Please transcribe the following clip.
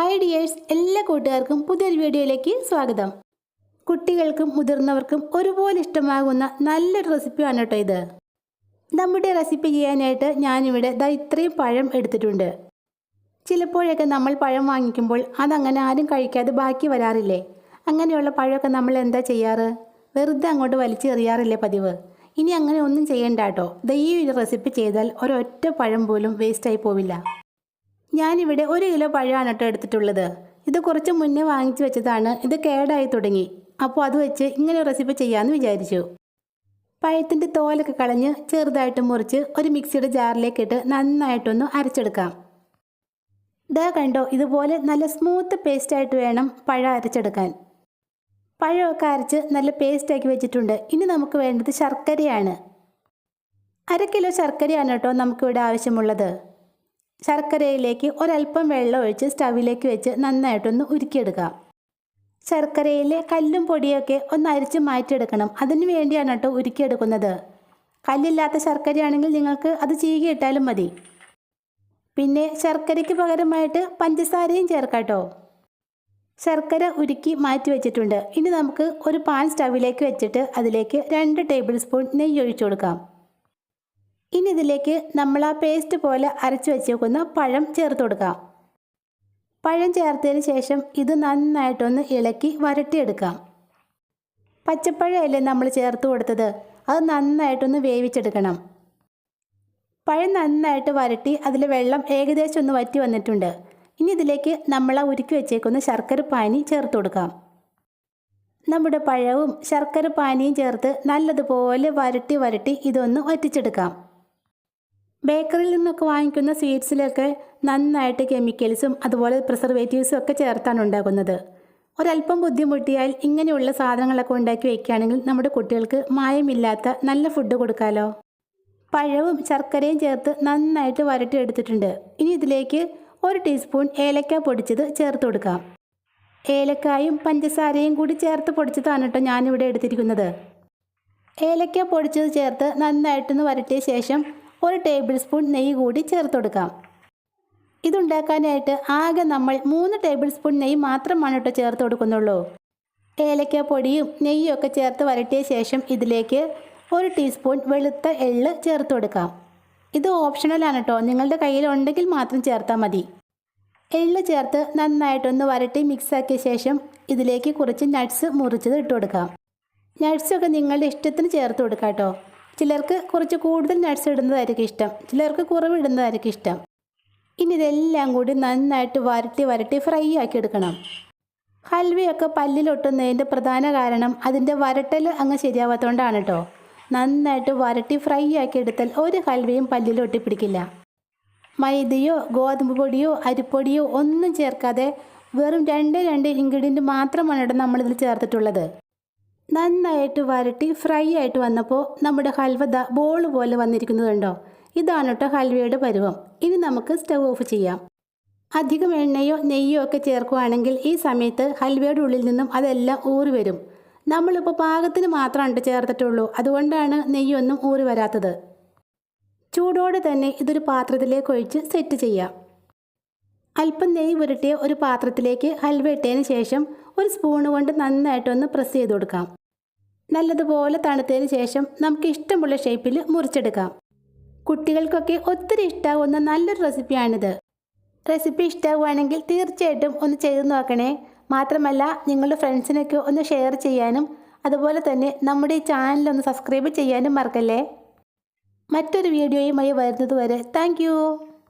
Hi dears എല്ലാ കൂട്ടുകാർക്കും പുതിയൊരു വീഡിയോയിലേക്ക് സ്വാഗതം. കുട്ടികൾക്കും മുതിർന്നവർക്കും ഒരുപോലെ ഇഷ്ടമാകുന്ന നല്ലൊരു റെസിപ്പിയാണ് കേട്ടോ ഇത്. നമ്മുടെ റെസിപ്പി ചെയ്യാനായിട്ട് ഞാനിവിടെ ദാ ഇത്രയും പഴം എടുത്തിട്ടുണ്ട്. ചിലപ്പോഴൊക്കെ നമ്മൾ പഴം വാങ്ങിക്കുമ്പോൾ അതങ്ങനെ ആരും കഴിക്കാതെ ബാക്കി വരാറില്ലേ? അങ്ങനെയുള്ള പഴമൊക്കെ നമ്മൾ എന്താ ചെയ്യാറ്? വെറുതെ അങ്ങോട്ട് വലിച്ചെറിയാറില്ലേ പതിവ്? ഇനി അങ്ങനെ ഒന്നും ചെയ്യണ്ട കേട്ടോ. ദാ ഈ റെസിപ്പി ചെയ്താൽ ഒരൊറ്റ പഴം പോലും വേസ്റ്റായി പോവില്ല. ഞാനിവിടെ ഒരു കിലോ പഴമാണ് കേട്ടോ എടുത്തിട്ടുള്ളത്. ഇത് കുറച്ച് മുന്നേ വാങ്ങിച്ചു വെച്ചതാണ്. ഇത് കേടായി തുടങ്ങി. അപ്പോൾ അത് വെച്ച് ഇങ്ങനെ റെസിപ്പി ചെയ്യാമെന്ന് വിചാരിച്ചു. പഴത്തിന്റെ തോലൊക്കെ കളഞ്ഞ് ചെറുതായിട്ട് മുറിച്ച് ഒരു മിക്സിയുടെ ജാറിലേക്ക് ഇട്ട് നന്നായിട്ടൊന്ന് അരച്ചെടുക്കാം. ഇതാ കണ്ടോ ഇതുപോലെ നല്ല സ്മൂത്ത് പേസ്റ്റായിട്ട് വേണം പഴം അരച്ചെടുക്കാൻ. പഴമൊക്കെ അരച്ച് നല്ല പേസ്റ്റാക്കി വെച്ചിട്ടുണ്ട്. ഇനി നമുക്ക് വേണ്ടത് ശർക്കരയാണ്. അര കിലോ ശർക്കരയാണ് കേട്ടോ നമുക്കിവിടെ ആവശ്യമുള്ളത്. ശർക്കരയിലേക്ക് ഒരല്പം വെള്ളം ഒഴിച്ച് സ്റ്റവിലേക്ക് വെച്ച് നന്നായിട്ടൊന്ന് ഉരുക്കിയെടുക്കുക. ശർക്കരയിലെ കല്ലും പൊടിയൊക്കെ ഒന്ന് അരിച്ച് മാറ്റിയെടുക്കണം. അതിനു വേണ്ടിയാണ് കേട്ടോ ഉരുക്കിയെടുക്കുന്നത്. കല്ലില്ലാത്ത ശർക്കരയാണെങ്കിൽ നിങ്ങൾക്ക് അത് ചീകിയിട്ടാലും മതി. പിന്നെ ശർക്കരയ്ക്ക് പകരമായിട്ട് പഞ്ചസാരയും ചേർക്കാട്ടോ കേട്ടോ. ശർക്കര ഉരുക്കി മാറ്റി വെച്ചിട്ടുണ്ട്. ഇനി നമുക്ക് ഒരു പാൻ സ്റ്റവിലേക്ക് വെച്ചിട്ട് അതിലേക്ക് രണ്ട് ടേബിൾ സ്പൂൺ നെയ്യ് ഒഴിച്ചു കൊടുക്കാം. ഇനി ഇതിലേക്ക് നമ്മൾ ആ പേസ്റ്റ് പോലെ അരച്ച് വെച്ചേക്കുന്ന പഴം ചേർത്ത് കൊടുക്കാം. പഴം ചേർത്തതിന് ശേഷം ഇത് നന്നായിട്ടൊന്ന് ഇളക്കി വരട്ടിയെടുക്കാം. പച്ചപ്പഴമല്ലേ നമ്മൾ ചേർത്ത് കൊടുത്തത്? അത് നന്നായിട്ടൊന്ന് വേവിച്ചെടുക്കണം. പഴം നന്നായിട്ട് വരട്ടി അതിൽ വെള്ളം ഏകദേശം ഒന്ന് വറ്റി വന്നിട്ടുണ്ട്. ഇനി ഇതിലേക്ക് നമ്മൾ ആ ഉരുക്കി വെച്ചേക്കുന്ന ശർക്കര പാനി ചേർത്ത് കൊടുക്കാം. നമ്മുടെ പഴവും ശർക്കര പാനിയും ചേർത്ത് നല്ലതുപോലെ വരട്ടി വരട്ടി ഇതൊന്ന് വറ്റിച്ചെടുക്കാം. ബേക്കറിയിൽ നിന്നൊക്കെ വാങ്ങിക്കുന്ന സ്വീറ്റ്സിലൊക്കെ നന്നായിട്ട് കെമിക്കൽസും അതുപോലെ പ്രിസർവേറ്റീവ്സും ഒക്കെ ചേർത്താണ് ഉണ്ടാക്കുന്നത്. ഒരല്പം ബുദ്ധിമുട്ടിയാൽ ഇങ്ങനെയുള്ള സാധനങ്ങളൊക്കെ ഉണ്ടാക്കി വയ്ക്കുകയാണെങ്കിൽ നമ്മുടെ കുട്ടികൾക്ക് മായമില്ലാത്ത നല്ല ഫുഡ് കൊടുക്കാമല്ലോ പഴവും ശർക്കരയും ചേർത്ത് നന്നായിട്ട് വരട്ടി എടുത്തിട്ടുണ്ട്. ഇനി ഇതിലേക്ക് ഒരു ടീസ്പൂൺ ഏലക്ക പൊടിച്ചത് ചേർത്ത് കൊടുക്കാം. ഏലക്കായും പഞ്ചസാരയും കൂടി ചേർത്ത് പൊടിച്ചതാണ് കേട്ടോ ഞാനിവിടെ എടുത്തിരിക്കുന്നത്. ഏലക്ക പൊടിച്ചത് ചേർത്ത് നന്നായിട്ടൊന്ന് വരട്ടിയ ശേഷം ഒരു ടേബിൾ സ്പൂൺ നെയ്യ് കൂടി ചേർത്ത് കൊടുക്കാം. ഇതുണ്ടാക്കാനായിട്ട് ആകെ നമ്മൾ മൂന്ന് ടേബിൾ സ്പൂൺ നെയ്യ് മാത്രമാണ് കേട്ടോ ചേർത്ത് കൊടുക്കുന്നുള്ളൂ. ഏലക്ക പൊടിയും നെയ്യും ഒക്കെ ചേർത്ത് വരട്ടിയ ശേഷം ഇതിലേക്ക് ഒരു ടീസ്പൂൺ വെളുത്ത എള്ള് ചേർത്ത് കൊടുക്കാം. ഇത് ഓപ്ഷണലാണ് കേട്ടോ. നിങ്ങളുടെ കയ്യിലുണ്ടെങ്കിൽ മാത്രം ചേർത്താൽ മതി. എള്ള് ചേർത്ത് നന്നായിട്ടൊന്ന് വരട്ടി മിക്സാക്കിയ ശേഷം ഇതിലേക്ക് കുറച്ച് നട്ട്സ് മുറിച്ചത് ഇട്ട് കൊടുക്കാം. നട്ട്സൊക്കെ നിങ്ങളുടെ ഇഷ്ടത്തിന് ചേർത്ത് കൊടുക്കാം കേട്ടോ. ചിലർക്ക് കുറച്ച് കൂടുതൽ നട്ട്സ് ഇടുന്നതായിരിക്കും ഇഷ്ടം. ചിലർക്ക് കുറവ് ഇടുന്നതായിരിക്കും ഇഷ്ടം. ഇനി ഇതെല്ലാം കൂടി നന്നായിട്ട് വരട്ടി വരട്ടി ഫ്രൈ ആക്കി എടുക്കണം. ഹൽവയൊക്കെ പല്ലിലൊട്ടുന്നതിന്റെ പ്രധാന കാരണം അതിന്റെ വരട്ടൽ അങ്ങ് ശരിയാവാത്തതുകൊണ്ടാണ് കേട്ടോ നന്നായിട്ട് വരട്ടി ഫ്രൈ ആക്കി എടുത്താൽ ഒരു ഹൽവയും പല്ലിൽ ഒട്ടിപ്പിടിക്കില്ല. മൈദയോ ഗോതമ്പ് പൊടിയോ അരിപ്പൊടിയോ ഒന്നും ചേർക്കാതെ വെറും രണ്ട് രണ്ട് ഇൻഗ്രീഡിയന്റ് മാത്രമാണ് ഇവിടെ നമ്മളിതിൽ ചേർത്തിട്ടുള്ളത്. നന്നായിട്ട് വരട്ടി ഫ്രൈ ആയിട്ട് വന്നപ്പോൾ നമ്മുടെ ഹൽവ ദ ബോൾ പോലെ വന്നിരിക്കുന്നത് കണ്ടോ ഇതാണ് കേട്ടോ ഹൽവയുടെ പരുവം. ഇനി നമുക്ക് സ്റ്റവ് ഓഫ് ചെയ്യാം. അധികം എണ്ണയോ നെയ്യോ ഒക്കെ ചേർക്കുകയാണെങ്കിൽ ഈ സമയത്ത് ഹൽവയുടെ ഉള്ളിൽ നിന്നും അതെല്ലാം ഊറി വരും. നമ്മളിപ്പോൾ പാകത്തിന് മാത്രമാണ് ചേർത്തിട്ടുള്ളൂ. അതുകൊണ്ടാണ് നെയ്യൊന്നും ഊറി വരാത്തത്. ചൂടോടെ തന്നെ ഇതൊരു പാത്രത്തിലേക്ക് ഒഴിച്ച് സെറ്റ് ചെയ്യാം. അല്പം നെയ്യ് പുരട്ടിയ ഒരു പാത്രത്തിലേക്ക് ഹൽവ ഇട്ടതിന് ശേഷം ഒരു സ്പൂൺ കൊണ്ട് നന്നായിട്ടൊന്ന് പ്രസ് ചെയ്ത് കൊടുക്കാം. നല്ലതുപോലെ തണുത്തതിന് ശേഷം നമുക്ക് ഇഷ്ടമുള്ള ഷേപ്പിൽ മുറിച്ചെടുക്കാം. കുട്ടികൾക്കൊക്കെ ഒത്തിരി ഇഷ്ടാവുന്ന നല്ലൊരു റെസിപ്പിയാണിത് റെസിപ്പി ഇഷ്ടമാകുകയാണെങ്കിൽ തീർച്ചയായിട്ടും ഒന്ന് ചെയ്തു നോക്കണേ. മാത്രമല്ല നിങ്ങളുടെ ഫ്രണ്ട്സിനൊക്കെ ഒന്ന് ഷെയർ ചെയ്യാനും അതുപോലെ തന്നെ നമ്മുടെ ഈ ചാനലൊന്ന് സബ്സ്ക്രൈബ് ചെയ്യാനും മറക്കല്ലേ? മറ്റൊരു വീഡിയോയുമായി വരുന്നത് വരെ താങ്ക്